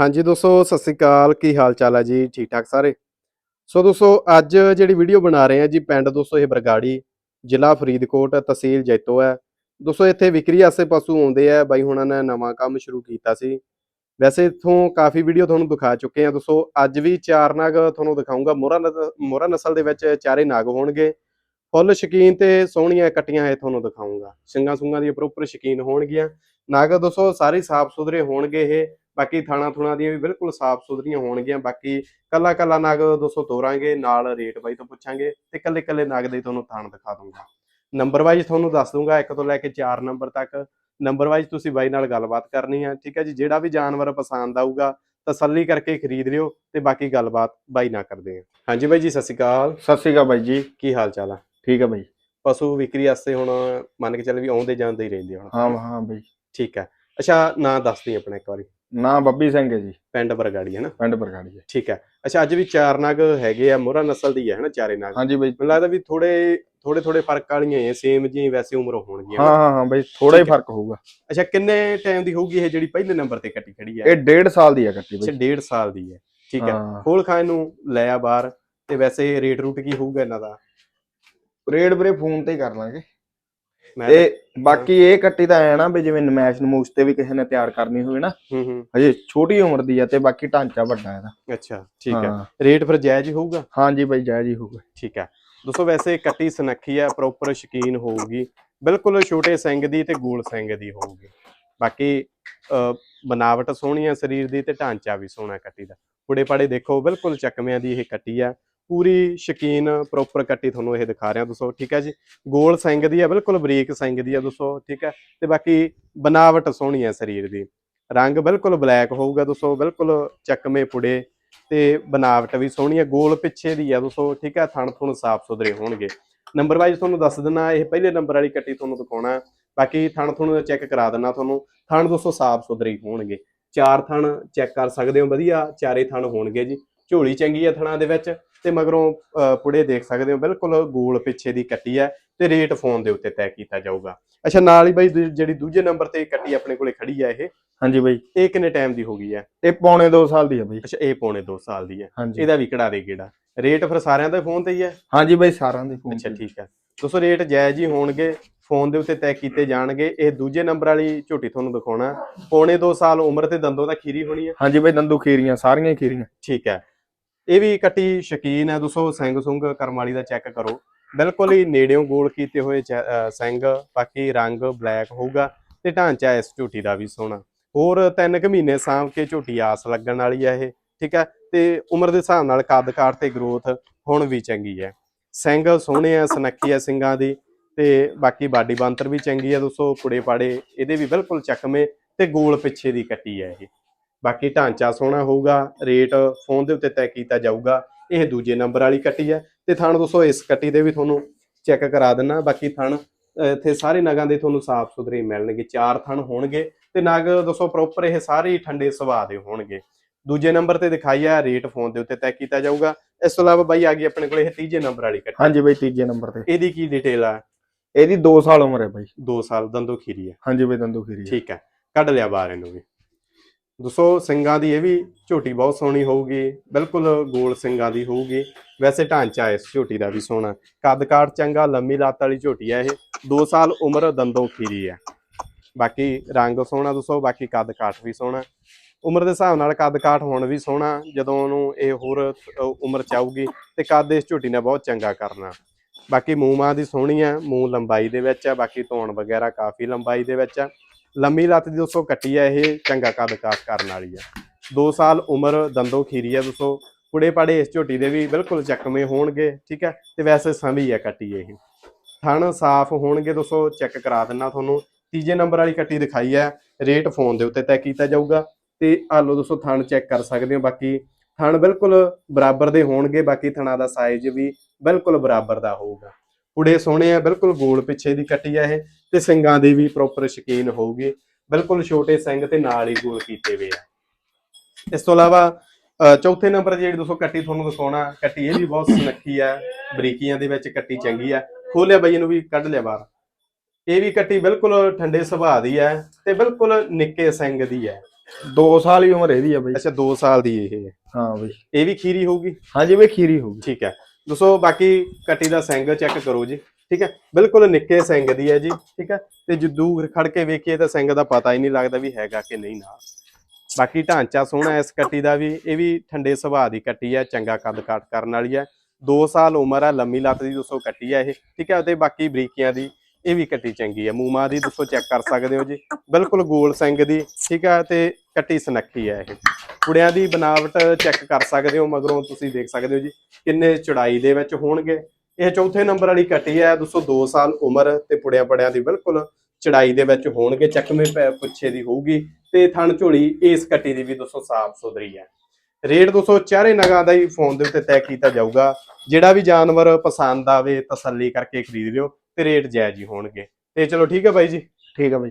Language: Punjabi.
ਹਾਂਜੀ ਦੋਸਤੋ, ਸਤਿ ਸ੍ਰੀ ਅਕਾਲ। ਕੀ ਹਾਲ ਚਾਲ ਹੈ ਜੀ? ਠੀਕ ਠਾਕ ਸਾਰੇ? ਸੋ ਦੋਸਤੋ, ਅੱਜ ਜਿਹੜੀ ਵੀਡੀਓ ਬਣਾ ਰਹੇ ਆ ਜੀ ਪਿੰਡ ਦੋਸਤੋ, ਇਹ ਬਰਗਾੜੀ, ਜ਼ਿਲ੍ਹਾ ਫਰੀਦਕੋਟ, ਤਹਿਸੀਲ ਜੈਤੋ ਹੈ। ਦੋਸਤੋ, ਇੱਥੇ ਵਿਕਰੀ ਆਸੇ ਪਸ਼ੂ ਆਉਂਦੇ ਆ। ਬਾਈ, ਹੁਣਾਂ ਨੇ ਨਵਾਂ ਕੰਮ ਸ਼ੁਰੂ ਕੀਤਾ ਸੀ। ਵੈਸੇ ਇਥੋਂ ਕਾਫੀ ਵੀਡੀਓ ਤੁਹਾਨੂੰ ਦਿਖਾ ਚੁੱਕੇ ਆ ਦੋਸਤੋ। ਅੱਜ ਵੀ ਚਾਰ ਨਾਗ ਤੁਹਾਨੂੰ ਦਿਖਾਉਂਗਾ ਮੋਹਰਾ ਨਸ- ਨਸਲ ਦੇ ਵਿੱਚ ਚਾਰੇ ਨਾਗ ਹੋਣਗੇ। ਫੁੱਲ ਸ਼ਕੀਨ ਤੇ ਸੋਹਣੀਆਂ ਕੱਟੀਆਂ ਇਹ ਤੁਹਾਨੂੰ ਦਿਖਾਉਂਗਾ ਸਿੰਘਾਂ ਸੁੰਗਾਂ ਦੀਆਂ ਪ੍ਰੋਪਰ ਸ਼ਕੀਨ ਹੋਣਗੀਆਂ। ਨਾਗ ਦੋਸਤੋ, ਸਾਰੇ ਸਾਫ਼ ਸੁਥਰੇ ਹੋਣਗੇ ਇਹ। ਬਾਕੀ ਥਾਣਾ ਥੁਣਾ ਦੀਆਂ ਵੀ ਬਿਲਕੁਲ ਸਾਫ਼ ਸੁਥਰੀਆਂ ਹੋਣਗੀਆਂ ਬਾਕੀ ਕੱਲਾ ਕੱਲਾ ਨਗ ਦੋਸਤੋ ਤੋਰਾਂਗੇ ਨਾਲ ਰੇਟ ਬਾਈ ਤੋਂ ਪੁੱਛਾਂਗੇ ਤੇ ਕੱਲੇ ਕੱਲੇ ਨਗ ਦੇ ਤੁਹਾਨੂੰ ਥਾਣ ਦਿਖਾ ਦੂੰਗਾ। ਨੰਬਰ ਵਾਈਜ਼ ਤੁਹਾਨੂੰ ਦੱਸ ਦੂੰਗਾ 1 ਤੋਂ ਲੈ ਕੇ 4 ਨੰਬਰ ਤੱਕ। ਨੰਬਰ ਵਾਈਜ਼ ਤੁਸੀਂ ਬਾਈ ਨਾਲ ਗੱਲਬਾਤ ਕਰਨੀ ਹੈ ਠੀਕ ਹੈ ਜੀ? ਜਿਹੜਾ ਵੀ ਜਾਨਵਰ ਪਸੰਦ ਆਊਗਾ ਤਸੱਲੀ ਕਰਕੇ ਖਰੀਦ ਲਿਓ ਤੇ ਬਾਕੀ ਗੱਲਬਾਤ ਬਾਈ ਨਾਲ ਕਰਦੇ ਹਾਂ ਹਾਂਜੀ ਬਾਈ ਜੀ ਸਤਿ ਸ਼੍ਰੀ ਅਕਾਲ। ਸਤਿ ਸ਼੍ਰੀ ਅਕਾਲ ਬਾਈ ਜੀ। ਕੀ ਹਾਲ ਚਾਲ ਆ? ਠੀਕ ਹੈ ਬਾਈ। ਪਸ਼ੂ ਵਿਕਰੀ ਵਾਸਤੇ ਹੁਣ ਮੰਨ ਕੇ ਚੱਲ ਵੀ ਆਉਂਦੇ ਜਾਂਦੇ ਹੀ ਰਹਿੰਦੇ ਹੁਣ। ਹਾਂ ਹਾਂ ਬਾਈ। ਠੀਕ ਹੈ ਅੱਛਾ ਨਾਂ ਦੱਸ ਦੀ ਆਪਣਾ ਇੱਕ ਵਾਰੀ। ਨਾਂ ਬੱਬੀ ਸਿੰਘ ਹੈ ਜੀ। ਪਿੰਡ ਬਰਗਾੜੀ ਹੈ ਨਾ? ਪਿੰਡ ਬਰਗਾੜੀ ਹੈ। ਠੀਕ ਹੈ। ਅੱਛਾ ਅੱਜ ਵੀ ਚਾਰ ਨਗ ਹੈਗੇ ਆ ਮੋਹਰਾ ਨਸਲ ਦੀ ਹੈ ਹਨਾ ਚਾਰੇ ਨਗ? ਹਾਂਜੀ ਬਾਈ। ਮੈਨੂੰ ਲੱਗਦਾ ਵੀ ਥੋੜੇ ਥੋੜੇ ਥੋੜੇ ਫ਼ਰਕ ਵਾਲੀਆਂ ਹੀ ਸੇਮ ਜੀ ਵੈਸੇ ਉਮਰ ਹੋਣਗੀਆਂ ਹਾਂ? ਹਾਂ ਹਾਂ ਬਾਈ ਥੋੜਾ ਹੀ। ਫ਼ਰਕ ਹੋਊਗਾ। ਅੱਛਾ ਕਿੰਨੇ ਟਾਈਮ ਦੀ ਹੋਊਗੀ ਇਹ ਜਿਹੜੀ ਪਹਿਲੇ ਨੰਬਰ ਤੇ ਕੱਟੀ ਖੜੀ ਹੈ? ਇਹ ਡੇਢ ਸਾਲ ਦੀ ਹੈ ਕੱਟੀ ਅੱਛਾ ਬਾਈ 1.5 ਸਾਲ ਦੀ ਹੈ। ਠੀਕ ਹੈ। ਖੋਲ ਖਾਨ ਨੂੰ ਲੈ ਆ ਬਾਹਰ ਤੇ ਵੈਸੇ ਰੇਟ ਰੂਟ ਕੀ ਹੋਊਗਾ ਇਹਨਾਂ ਦਾ? ਰੇਡ ਵੀਰੇ ਫੋਨ ਤੇ ਹੀ ਕਰ ਲਾਂਗੇ। ਤੇ ਬਾਕੀ ਇਹ ਕੱਟੀ ਤਾਂ ਐ ਨਾ ਵੀ ਜਿਵੇਂ ਨਮੈਸ਼ ਨਮੂਸ਼ ਤੇ ਵੀ ਕਿਸੇ ਨੇ ਤਿਆਰ ਕਰਨੀ ਹੋਵੇ ਨਾ ਹੂੰ ਹੂੰ। ਹਜੇ ਛੋਟੀ ਉਮਰ ਦੀ ਆ ਤੇ ਬਾਕੀ ਢਾਂਚਾ ਵੱਡਾ ਇਹਦਾ। ਅੱਛਾ ਠੀਕ ਹੈ। ਰੇਟ ਫਿਰ ਜਾਇਜ਼ ਹੀ ਹੋਊਗਾ? ਹਾਂਜੀ ਬਾਈ ਜਾਇਜ਼ ਹੀ ਹੋਊਗਾ। ਠੀਕ ਹੈ। ਦੋਸਤੋ ਵੈਸੇ ਕੱਟੀ ਸੁਨੱਖੀ ਹੈ ਪ੍ਰੋਪਰ ਸ਼ਕੀਨ ਹੋਊਗੀ। ਬਿਲਕੁਲ ਛੋਟੇ ਸਿੰਘ ਦੀ ਤੇ ਗੋਲ ਸਿੰਘ ਦੀ ਹੋਊਗੀ। ਬਾਕੀ ਅਹ, ਬਣਾਵਟ ਸੋਹਣੀ ਹੈ ਸਰੀਰ ਦੀ ਤੇ ਢਾਂਚਾ ਵੀ ਸੋਹਣਾ ਕੱਟੀ ਦਾ। ਪੁੜੇ ਪਾੜੇ ਦੇਖੋ ਬਿਲਕੁਲ ਚੱਕਵਿਆਂ ਦੀ ਇਹ ਕੱਟੀ ਆ। ਪੂਰੀ ਸ਼ਕੀਨ ਪ੍ਰੋਪਰ ਕੱਟੀ ਤੁਹਾਨੂੰ ਇਹ ਦਿਖਾ ਰਿਹਾ ਦੋਸਤੋ, ਠੀਕ ਹੈ ਜੀ? ਗੋਲ ਸਿੰਘ ਦੀ ਆ ਬਿਲਕੁਲ ਬਰੀਕ ਸਿੰਘ ਦੀ ਆ ਦੋਸਤੋ, ਠੀਕ ਹੈ? ਤੇ ਬਾਕੀ ਬਨਾਵਟ ਸੋਹਣੀ ਹੈ ਸਰੀਰ ਦੀ। ਰੰਗ ਬਿਲਕੁਲ ਬਲੈਕ ਹੋਊਗਾ ਦੋਸਤੋ, ਬਿਲਕੁਲ ਚੱਕਮੇ ਪੁੜੇ ਤੇ ਬਨਾਵਟ ਵੀ ਸੋਹਣੀ ਹੈ, ਗੋਲ ਪਿੱਛੇ ਦੀ ਹੈ ਦੋਸਤੋ, ਠੀਕ ਹੈ? ਥਣ ਥੁਣ ਸਾਫ਼ ਸੁਥਰੇ ਹੋਣਗੇ। ਨੰਬਰ ਵਾਈਜ਼ ਤੁਹਾਨੂੰ ਦੱਸ ਦਿੰਨਾ ਇਹ ਪਹਿਲੇ ਨੰਬਰ ਵਾਲੀ ਕੱਟੀ ਤੁਹਾਨੂੰ ਦਿਖਾਉਣਾ ਬਾਕੀ ਥਣ ਥੁਣ ਚੈੱਕ ਕਰਾ ਦਿੰਨਾ ਤੁਹਾਨੂੰ। ਥਣ ਦੋਸਤੋ ਸਾਫ਼ ਸੁਥਰੇ ਹੋਣਗੇ। ਚਾਰ ਥਣ ਚੈੱਕ ਕਰ ਸਕਦੇ ਹੋ, ਵਧੀਆ, ਚਾਰੇ ਥਣ ਹੋਣਗੇ ਜੀ। ਝੋਲੀ ਚੰਗੀ ਹੈ ਥਣਾਂ ਦੇ ਵਿੱਚ। ਤੇ ਮਗਰੋਂ ਪੁੜੇ ਦੇਖ ਸਕਦੇ ਹੋ ਬਿਲਕੁਲ ਗੋਲ ਪਿੱਛੇ ਦੀ ਕੱਟੀ ਹੈ ਤੇ ਰੇਟ ਫੋਨ ਦੇ ਉੱਤੇ ਤੈਅ ਕੀਤਾ ਜਾਊਗਾ। ਅੱਛਾ ਨਾਲ ਹੀ ਬਾਈ ਜਿਹੜੀ ਦੂਜੇ ਨੰਬਰ ਤੇ ਕੱਟੀ ਆਪਣੇ ਕੋਲੇ ਖੜੀ ਹੈ ਇਹ। ਹਾਂਜੀ ਬਾਈ। ਇਹ ਕਿੰਨੇ ਟਾਈਮ ਦੀ ਹੋ ਗਈ ਹੈ? ਇਹ ਪੌਣੇ 2 ਸਾਲ ਦੀ ਹੈ ਬਾਈ। ਅੱਛਾ ਇਹ ਪੌਣੇ 2 ਸਾਲ ਦੀ ਹੈ। ਇਹਦਾ ਵੀ ਕਢਾ ਦੇ ਕਿਹੜਾ? ਰੇਟ ਫਿਰ ਸਾਰਿਆਂ ਦੇ ਫੋਨ ਤੇ ਹੀ ਹੈ? ਹਾਂਜੀ ਬਾਈ ਸਾਰਿਆਂ ਦੇ ਫੋਨ ਅੱਛਾ ਠੀਕ ਹੈ। ਦੋਸਤੋ ਰੇਟ ਜਾਇਜ਼ ਹੀ ਹੋਣਗੇ ਫੋਨ ਦੇ ਉੱਤੇ ਤੈਅ ਕੀਤੇ ਜਾਣਗੇ। ਇਹ ਦੂਜੇ ਨੰਬਰ ਵਾਲੀ ਝੋਟੀ ਤੁਹਾਨੂੰ ਦਿਖਾਉਣਾ। ਪੌਣੇ 2 ਸਾਲ ਉਮਰ ਤੇ ਦੰਦੋਂ ਦਾ ਖੀਰੀ ਹੋਣੀ ਹੈ। ਹਾਂਜੀ ਬਾਈ ਦੰਦੂ ਖੀਰੀਆਂ ਸਾਰੀਆਂ ਹੀ ਖੀਰੀਆਂ। ਠੀਕ ਹੈ। ਇਹ ਵੀ ਕੱਟੀ ਸ਼ਕੀਨ ਹੈ ਦੋਸਤੋ ਸਿੰਘ ਸੁੰਗ ਕਰਮ ਵਾਲੀ ਦਾ ਚੈੱਕ ਕਰੋ। ਬਿਲਕੁਲ ਹੀ ਨੇੜਿਓਂ ਗੋਲ ਕੀਤੇ ਹੋਏ ਚੈ- ਸਿੰਘ, ਬਾਕੀ ਰੰਗ ਬਲੈਕ ਹੋਊਗਾ ਤੇ ਢਾਂਚਾ ਇਸ ਝੋਟੀ ਦਾ ਵੀ ਸੋਹਣਾ। ਹੋਰ 3 ਕੁ ਮਹੀਨੇ ਸਾਂਭ ਕੇ ਝੋਟੀ ਆਸ ਲੱਗਣ ਵਾਲੀ ਹੈ ਇਹ, ਠੀਕ ਹੈ? ਤੇ ਉਮਰ ਦੇ ਹਿਸਾਬ ਨਾਲ ਕੱਦ ਕਾਠ ਤੇ ਗਰੋਥ ਹੁਣ ਵੀ ਚੰਗੀ ਹੈ। ਸਿੰਘ ਸੋਹਣੇ ਆ, ਸੁਨੱਖੀ ਆ ਸਿੰਘਾਂ ਦੀ, ਤੇ ਬਾਕੀ ਬਾਡੀ ਬੰਤਰ ਵੀ ਚੰਗੀ ਆ ਦੋਸਤੋ ਕੁੜੇ ਪਾੜੇ ਇਹਦੇ ਵੀ ਬਿਲਕੁਲ ਚੱਕਵੇਂ ਤੇ ਗੋਲ ਪਿੱਛੇ ਦੀ ਕੱਟੀ ਹੈ ਇਹ। ਬਾਕੀ ਢਾਂਚਾ ਸੋਹਣਾ ਹੋਊਗਾ ਰੇਟ ਫੋਨ ਦੇ ਉੱਤੇ ਤੈਅ ਕੀਤਾ ਜਾਊਗਾ ਇਹ ਦੂਜੇ ਨੰਬਰ ਵਾਲੀ ਕੱਟੀ ਹੈ ਤੇ ਥਣ ਦੋਸਤੋ ਇਸ ਕੱਟੀ ਦੇ ਵੀ ਤੁਹਾਨੂੰ ਚੈੱਕ ਕਰਾ ਦਿੰਨਾ ਬਾਕੀ ਥਣ ਇੱਥੇ ਸਾਰੇ ਨਗਾਂ ਦੇ ਤੁਹਾਨੂੰ ਸਾਫ਼ ਸੁਥਰੇ ਮਿਲਣਗੇ ਚਾਰ ਥਣ ਹੋਣਗੇ ਤੇ ਨਗ ਦੋਸਤੋ ਪ੍ਰੋਪਰ ਇਹ ਸਾਰੇ ਠੰਡੇ ਸੁਭਾਅ ਦੇ ਹੋਣਗੇ। ਦੂਜੇ ਨੰਬਰ ਤੇ ਦਿਖਾਈ ਆ ਰੇਟ ਫੋਨ ਦੇ ਉੱਤੇ ਤੈਅ ਕੀਤਾ ਜਾਊਗਾ ਇਸ ਤੋਂ ਇਲਾਵਾ ਬਾਈ ਆ ਗਈ ਆਪਣੇ ਕੋਲ ਇਹ ਤੀਜੇ ਨੰਬਰ ਵਾਲੀ ਕੱਟੀ। ਹਾਂਜੀ ਬਾਈ ਤੀਜੇ ਨੰਬਰ ਤੇ। ਇਹਦੀ ਕੀ ਡਿਟੇਲ ਆ? ਇਹਦੀ 2 ਸਾਲ ਉਮਰ ਹੈ ਬਾਈ। 2 ਸਾਲ ਦੰਦੋ ਖੀਰੀ ਹੈ। ਹਾਂਜੀ ਬਾਈ ਦੰਦੂ ਖੀਰੀ। ਠੀਕ ਹੈ ਕੱਢ ਲਿਆ ਬਾਹਰ ਇਹਨੂੰ ਵੀ। ਦੋਸਤੋ ਸਿੰਘਾਂ ਦੀ ਇਹ ਵੀ ਝੋਟੀ ਬਹੁਤ ਸੋਹਣੀ ਹੋਊਗੀ। ਬਿਲਕੁਲ ਗੋਲ ਸਿੰਘਾਂ ਦੀ ਹੋਊਗੀ। ਵੈਸੇ ਢਾਂਚਾ ਇਸ ਝੋਟੀ ਦਾ ਵੀ ਸੋਹਣਾ। ਕੱਦ ਕਾਠ ਚੰਗਾ ਲੰਮੀ ਲੱਤ ਵਾਲੀ ਝੋਟੀ ਹੈ ਇਹ। 2 ਸਾਲ ਉਮਰ ਦੰਦੋਂ ਖੀਰੀ ਹੈ ਬਾਕੀ ਰੰਗ ਸੋਹਣਾ ਦੋਸਤੋ ਬਾਕੀ ਕੱਦ ਕਾਠ ਵੀ ਸੋਹਣਾ। ਉਮਰ ਦੇ ਹਿਸਾਬ ਨਾਲ ਕੱਦ ਕਾਠ ਹੁਣ ਵੀ ਸੋਹਣਾ ਜਦੋਂ ਉਹਨੂੰ ਇਹ ਹੋਰ ਅ, ਉਮਰ ਚਾਊਗੀ ਤੇ ਕੱਦ ਇਸ ਝੋਟੀ ਨੇ ਬਹੁਤ ਚੰਗਾ ਕਰਨਾ। ਬਾਕੀ ਮੂੰਹ ਮਾਂ ਦੀ ਸੋਹਣੀ ਆ ਮੂੰਹ ਲੰਬਾਈ ਦੇ ਵਿੱਚ ਆ ਬਾਕੀ ਧੌਣ ਵਗੈਰਾ ਕਾਫੀ ਲੰਬਾਈ ਦੇ ਵਿੱਚ ਆ। ਲੰਮੀ ਲੱਤ ਦੀ ਦੋਸਤੋ ਕੱਟੀ ਆ ਇਹ ਚੰਗਾ ਕੱਦ ਕਾਠ ਕਰਨ ਵਾਲੀ ਆ। 2 ਸਾਲ ਉਮਰ ਦੰਦੋਂ ਖੀਰੀ ਆ ਦੋਸਤੋ। ਕੁੜੇ ਪਾੜੇ ਇਸ ਝੋਟੀ ਦੇ ਵੀ ਬਿਲਕੁਲ ਚੱਕਵੇਂ ਹੋਣਗੇ, ਠੀਕ ਹੈ ਤੇ ਵੈਸੇ ਸੰਭੀ ਆ ਕੱਟੀ ਇਹ। ਥਣ ਸਾਫ਼ ਹੋਣਗੇ ਦੋਸਤੋ, ਚੈੱਕ ਕਰਾ ਦਿੰਨਾ ਤੁਹਾਨੂੰ। ਤੀਜੇ ਨੰਬਰ ਵਾਲੀ ਕੱਟੀ ਦਿਖਾਈ ਹੈ ਰੇਟ ਫੋਨ ਦੇ ਉੱਤੇ ਤੈਅ ਕੀਤਾ ਜਾਊਗਾ। ਤੇ ਆ ਲਓ ਦੋਸਤੋ, ਥਣ ਚੈੱਕ ਕਰ ਸਕਦੇ ਹੋ ਬਾਕੀ। ਥਣ ਬਿਲਕੁਲ ਬਰਾਬਰ ਦੇ ਹੋਣਗੇ, ਬਾਕੀ ਥਣਾ ਦਾ ਸਾਈਜ਼ ਵੀ ਬਿਲਕੁਲ ਬਰਾਬਰ ਦਾ ਹੋਊਗਾ। ਪੁੜੇ ਸੋਹਣੇ ਆ ਬਿਲਕੁਲ ਗੋਲ ਪਿੱਛੇ ਦੀ ਕੱਟੀ ਆ ਇਹ ਤੇ ਸਿੰਗਾਂ ਦੀ ਵੀ ਪ੍ਰੋਪਰ ਸ਼ਕੀਨ ਹੋਊਗੀ। ਬਿਲਕੁਲ ਛੋਟੇ ਸਿੰਘ ਤੇ ਨਾਲ ਹੀ ਗੋਲ ਕੀਤੇ ਹੋਏ ਆ। ਇਸ ਤੋਂ ਇਲਾਵਾ ਚੌਥੇ ਨੰਬਰ ਜਿਹੜੀ ਦੋਸਤੋ ਕੱਟੀ ਤੁਹਾਨੂੰ ਦਿਖਾਉਣਾ ਕੱਟੀ ਇਹ ਵੀ ਬਹੁਤ ਸੁਨੱਖੀ ਆ ਬਰੀਕੀਆਂ ਦੇ ਵਿੱਚ ਕੱਟੀ ਚੰਗੀ ਆ। ਖੋਲਿਆ ਬਈ ਇਹਨੂੰ ਵੀ ਕੱਢ ਲਿਆ ਬਾਹਰ। ਇਹ ਵੀ ਕੱਟੀ ਬਿਲਕੁਲ ਠੰਡੇ ਸੁਭਾਅ ਦੀ ਹੈ ਤੇ ਬਿਲਕੁਲ ਨਿੱਕੇ ਸਿੰਘ ਦੀ ਹੈ 2 ਸਾਲ ਹੀ ਉਮਰ ਇਹਦੀ ਆ ਬਈ। ਅੱਛਾ 2 ਸਾਲ ਦੀ ਇਹ। ਹੈ ਬਈ। ਇਹ ਵੀ ਖੀਰੀ ਹੋਊਗੀ? ਹਾਂਜੀ ਬਈ ਖੀਰੀ ਹੋਊਗੀ। ਠੀਕ ਹੈ ਦੋਸਤੋ ਬਾਕੀ ਕੱਟੀ ਦਾ ਸਿੰਗ ਚੈੱਕ ਕਰੋ ਜੀ, ਠੀਕ ਹੈ? ਬਿਲਕੁਲ ਨਿੱਕੇ ਸਿੰਗ ਦੀ ਹੈ ਜੀ, ਠੀਕ ਹੈ? ਤੇ ਜੇ ਦੂਰ ਖੜ ਕੇ ਵੇਖੀਏ ਤਾਂ ਸਿੰਗ ਦਾ ਪਤਾ ਹੀ ਨਹੀਂ ਲੱਗਦਾ ਵੀ ਹੈਗਾ ਕਿ ਨਹੀਂ ਨਾ। ਬਾਕੀ ਢਾਂਚਾ ਸੋਹਣਾ ਇਸ ਕੱਟੀ ਦਾ ਵੀ, ਇਹ ਵੀ ਠੰਡੇ ਸੁਭਾਅ ਦੀ ਕੱਟੀ ਹੈ, ਚੰਗਾ ਕੱਦ ਕਾਟ ਕਰਨ ਵਾਲੀ ਹੈ। 2 ਸਾਲ ਉਮਰ ਆ ਲੰਮੀ ਲੱਤ ਦੀ ਦੋਸਤੋ ਕੱਟੀ ਹੈ ਇਹ, ਠੀਕ ਹੈ? ਤੇ ਬਾਕੀ ਬਰੀਕੀਆਂ ਦੀ ਇਹ ਵੀ ਕੱਟੀ ਚੰਗੀ ਹੈ ਮੂਮਾ ਦੀ ਦੱਸੋ ਚੈੱਕ ਕਰ ਸਕਦੇ ਹੋ ਜੀ। ਬਿਲਕੁਲ ਗੋਲ ਸਿੰਘ ਦੀ, ਠੀਕ ਹੈ ਤੇ ਕੱਟੀ ਸਨੱਖੀ ਹੈ ਇਹ। ਕੁੜਿਆਂ ਦੀ ਬਨਾਵਟ ਚੈੱਕ ਕਰ ਸਕਦੇ ਹੋ, ਮਗਰੋਂ ਤੁਸੀਂ ਦੇਖ ਸਕਦੇ ਹੋ ਜੀ, ਕਿੰਨੇ ਚੜਾਈ ਦੇ ਵਿੱਚ ਹੋਣਗੇ। ਇਹ ਚੌਥੇ ਨੰਬਰ ਵਾਲੀ ਕੱਟੀ ਹੈ ਦੋਸਤੋ 2 ਸਾਲ ਉਮਰ ਤੇ ਪੁੜਿਆਂ ਪੜਿਆਂ ਦੀ ਬਿਲਕੁਲ ਚੜਾਈ ਦੇ ਵਿੱਚ ਹੋਣਗੇ। ਚੱਕਵੇਂ ਪੈ ਪੁੱਛੇ ਦੀ ਹੋਊਗੀ, ਤੇ ਥਣ ਝੋਲੀ ਇਸ ਕੱਟੀ ਦੀ ਵੀ ਦੋਸਤੋ ਸਾਫ਼ ਸੁਥਰੀ ਹੈ ਰੇਟ ਦੋਸਤੋ ਚਾਰੇ ਨਗਾਂ ਦਾ ਹੀ ਫੋਨ ਦੇ ਉੱਤੇ ਤੈਅ ਕੀਤਾ ਜਾਊਗਾ। ਜਿਹੜਾ ਵੀ ਜਾਨਵਰ ਪਸੰਦ ਆਵੇ ਤਸੱਲੀ ਕਰਕੇ ਖਰੀਦ ਲਿਓ। ਤੇ ਰੇਟ ਜਾਇਜ਼ ਹੀ ਹੋਣਗੇ। ਤੇ ਚਲੋ ਠੀਕ ਹੈ ਬਾਈ ਜੀ। ਠੀਕ ਆ ਬਾਈ।